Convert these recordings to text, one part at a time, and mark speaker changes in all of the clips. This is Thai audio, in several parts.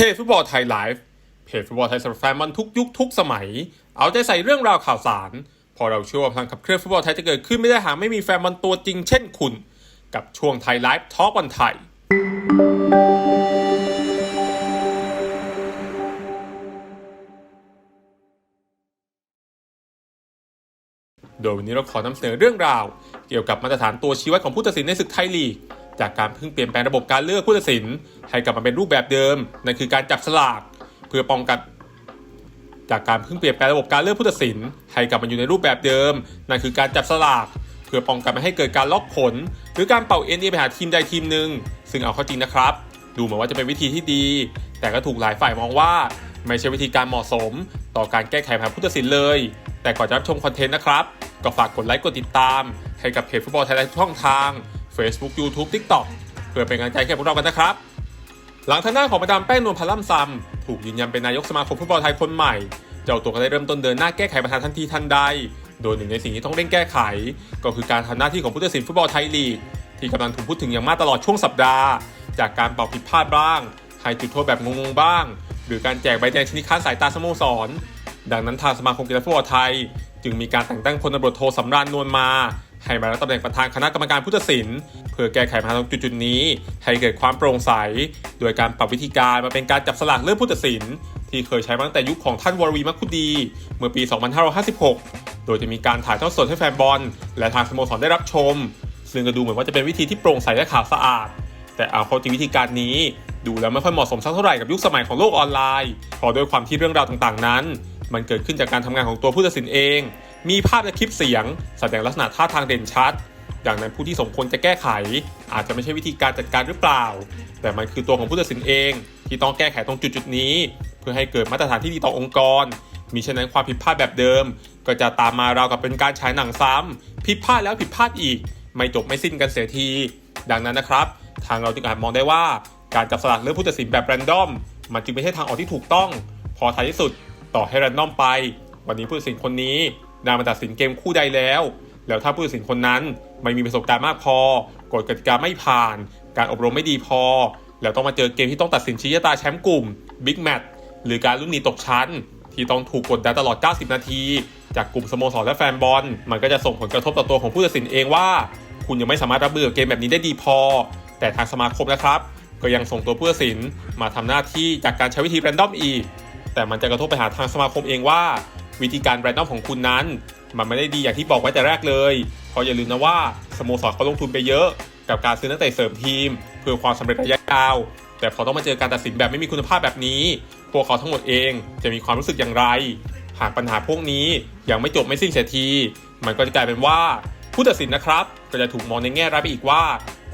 Speaker 1: เพจฟุตบอลไทยไลฟ์เพจฟุตบอลไทยสำหรับแฟนบอลทุกยุคทุกสมัย เอาใจใส่เรื่องราวข่าวสาร พอเราเชื่อว่าพลังขับเคลื่อนฟุตบอลไทยจะเกิดขึ้นไม่ได้หากไม่มีแฟนบอลตัวจริงเช่นคุณ กับช่วงไทยไลฟ์ทอล์กบอลไทย โดยวันนี้เราขอนำเสนอเรื่องราว เกี่ยวกับมาตรฐานตัวชี้วัดของผู้ตัดสินในศึกไทยลีก จากการเพิ่งเปลี่ยนแปลงระบบการเลือกผู้ตัดสิน ให้กลับมาเป็นรูปแบบเดิมนั่นคือการจับสลาก เพื่อป้องกันจากการเพิ่งเปลี่ยนแปลงระบบการเลือกผู้ตัดสินให้กลับมาอยู่ในรูปแบบเดิมนั่นคือการจับสลาก เพื่อป้องกันไม่ให้เกิดการล็อกผล หรือการเป่าเอ็นเอไปหาทีมใดทีมหนึ่งซึ่งเอาเข้าจริงนะครับ ดูเหมือนว่าจะเป็นวิธีที่ดี แต่ก็ถูกหลายฝ่ายมองว่า ไม่ใช่วิธีการเหมาะสม ต่อการแก้ไขปัญหาผู้ตัดสินเลย แต่ก่อนจะรับชมคอนเทนต์นะครับ ก็ฝากกดไลค์กดติดตาม ให้กับเพจฟุตบอลไทยแลนด์ทุกช่องทาง Facebook YouTube TikTok เพื่อเป็นกำลังใจให้พวกเรากันนะครับ หลังทางด้านของมาดามแป้งนวลพันธ์ล่ำซำถูกยืนยันเป็นนายกสมาคมฟุตบอลไทยคนใหม่ เจ้าตัวก็ได้เริ่มต้นเดินหน้าแก้ไขปัญหาทันทีทันใด โดยหนึ่งในสิ่งที่ต้องเร่งแก้ไข ก็คือการทำหน้าที่ของผู้ตัดสินฟุตบอลไทยลีกที่กำลังถูกพูดถึงอย่างมากตลอดช่วงสัปดาห์ จากการเป่าผิดพลาดบ้างให้จุดโทษแบบงงๆบ้าง หรือการแจกใบแดงชนิดค้านสายตาสโมสร ดังนั้นทางสมาคมกีฬาฟุตบอลไทย จึงมีการแต่งตั้งพลตำรวจโทสำราญนวลมา ให้มารับตำแหน่งประธานคณะกรรมการผู้ตัดสิน เพื่อแก้ไขปัญหาตรงจุดๆนี้ ให้เกิดความโปร่งใส โดยการปรับวิธีการมาเป็นการจับสลากเลือกผู้ตัดสิน ที่เคยใช้มาตั้งแต่ยุคของท่านวรวีมักคุดี เมื่อปี 2556 โดยจะมีการถ่ายทอดสดให้แฟนบอล และทางสโมสรได้รับชม ซึ่งก็ดูเหมือนว่าจะเป็นวิธีที่โปร่งใสและขาวสะอาด แต่เอาเข้าจริงวิธีการนี้ ดูแล้วไม่ค่อยเหมาะสมสักเท่าไหร่กับยุคสมัยของโลกออนไลน์เพราะด้วยความที่เรื่องราวต่างๆ นั้น มันเกิดขึ้นจากการทำงานของตัวผู้ตัดสินเอง มีภาพและคลิปเสียง แสดงลักษณะท่าทางเด่นชัด ดังนั้นผู้ที่สมควรจะแก้ไข อาจจะไม่ใช่วิธีการจัดการหรือเปล่า แต่มันคือตัวของผู้ตัดสินเอง ที่ต้องแก้ไขตรงจุดๆนี้ เพื่อให้เกิดมาตรฐานที่ดีต่อองค์กรมีฉะนั้นความผิดพลาดแบบเดิม ก็จะตามมาราวกับเป็นการฉายหนังซ้ำผิดพลาดแล้วผิดพลาดอีก ไม่จบไม่สิ้นกันเสียที ดังนั้นนะครับ ทางเราจึงอาจมองได้ว่า การจับสลากเลือกผู้ตัดสินแบบแรนดอมมันจึงไม่ใช่ทางออกที่ถูกต้อง พอท้ายที่สุดต่อให้แรนดอมไป วันนี้ผู้ตัดสินคนนี้ ได้มาตัดสินเกมคู่ใดแล้ว แล้วถ้าผู้ตัดสินคนนั้นไม่มีประสบการณ์มากพอกฎกติกาไม่ผ่าน การอบรมไม่ดีพอ แล้วต้องมาเจอเกมที่ต้องตัดสินชี้ชะตาแชมป์กลุ่มบิ๊กแมตช์หรือการลุ้นหนีตกชั้น ที่ต้องถูกกดดันตลอด 90 นาที จากกลุ่มสโมสรและแฟนบอล มันก็จะส่งผลกระทบต่อตัวของผู้ตัดสินเองว่า คุณยังไม่สามารถรับมือกับเกมแบบนี้ได้ดีพอ แต่ทางสมาคมนะครับ ก็ยังส่งตัวผู้ตัดสินมาทำหน้าที่จากการใช้วิธีแรนดอมอีกแต่มันจะกระทบไปหาทางสมาคมเองว่า วิธีการแรนดอมของคุณนั้น มันไม่ได้ดีอย่างที่บอกไว้แต่แรกเลยเพราะอย่าลืมนะว่าสโมสรเขาลงทุนไปเยอะ กับการซื้อนักเตะเสริมทีม เพื่อความสำเร็จระยะยาว แต่พอต้องมาเจอการตัดสินแบบไม่มีคุณภาพแบบนี้ พวกเขาทั้งหมดเองจะมีความรู้สึกอย่างไร หากปัญหาพวกนี้ยังไม่จบไม่สิ้นเสียที มันก็จะกลายเป็นว่าผู้ตัดสินนะครับ ก็จะถูกมองในแง่ร้ายไปอีกว่า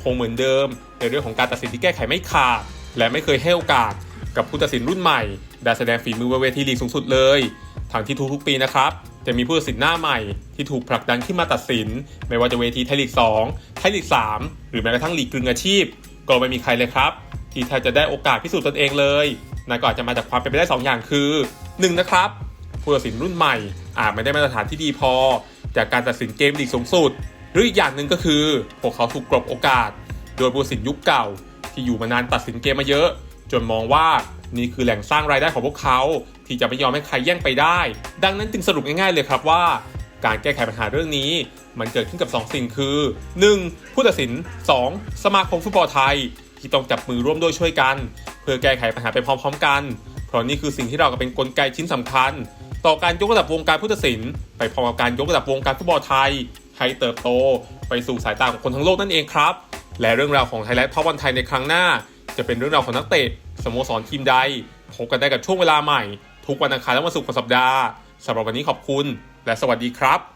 Speaker 1: คงเหมือนเดิม ในเรื่องของการตัดสินที่แก้ไขไม่ขาดและไม่เคยให้โอกาสกับผู้ตัดสินรุ่นใหม่ได้แสดงฝีมือบนเวทีลีกสูงสุดเลย ทั้งที่ทุกๆปีนะครับ จะมีผู้ตัดสินหน้าใหม่ที่ถูกผลักดันขึ้นมาตัดสิน ไม่ว่าจะเวทีไทยลีก 2 ไทยลีก 3 หรือแม้กระทั่งลีกกึ่งอาชีพ ก็ไม่มีใครเลยครับ ที่แทบจะได้โอกาสพิสูจน์ตนเองเลยนั่นก็อาจจะมาจากความเป็นไปได้สองอย่างคือหนึ่งนะครับผู้ตัดสินรุ่นใหม่อาจไม่ได้มาตรฐานที่ดีพอ จากการตัดสินเกมลีกสูงสุด หรืออีกอย่างหนึ่งก็คือ พวกเขาถูกกลบโอกาส โดยผู้ตัดสินยุคเก่า ที่อยู่มานานตัดสินเกมมาเยอะ จนมองว่านี่คือแหล่งสร้างรายได้ของพวกเขา ที่จะไม่ยอมให้ใครแย่งไปได้ ดังนั้นจึงสรุปง่ายๆเลยครับว่า การแก้ไขปัญหาเรื่องนี้ มันเกิดขึ้นกับ 2 สิ่งคือ 1. ผู้ตัดสิน 2. สมาคมฟุตบอลไทย ที่ต้องจับมือร่วมด้วยช่วยกัน เพื่อแก้ไขปัญหาไปพร้อม ๆ กัน เพราะนี่คือสิ่งที่เรากับเป็นกลไกชิ้นสำคัญ ต่อการยกระดับวงการผู้ตัดสิน ไปพร้อมกับการยกระดับวงการฟุตบอลไทยให้เติบโต ไปสู่สายตาของคนทั้งโลกนั่นเองครับ และเรื่องราวของไทยแลนด์ท็อปวันไทยในครั้งหน้า จะเป็นเรื่องราวของนักเตะสโมสรทีมใดพบกันได้กับช่วงเวลาใหม่ ทุกวันอังคารและวันศุกร์ของสัปดาห์สำหรับวันนี้ขอบคุณ และสวัสดีครับ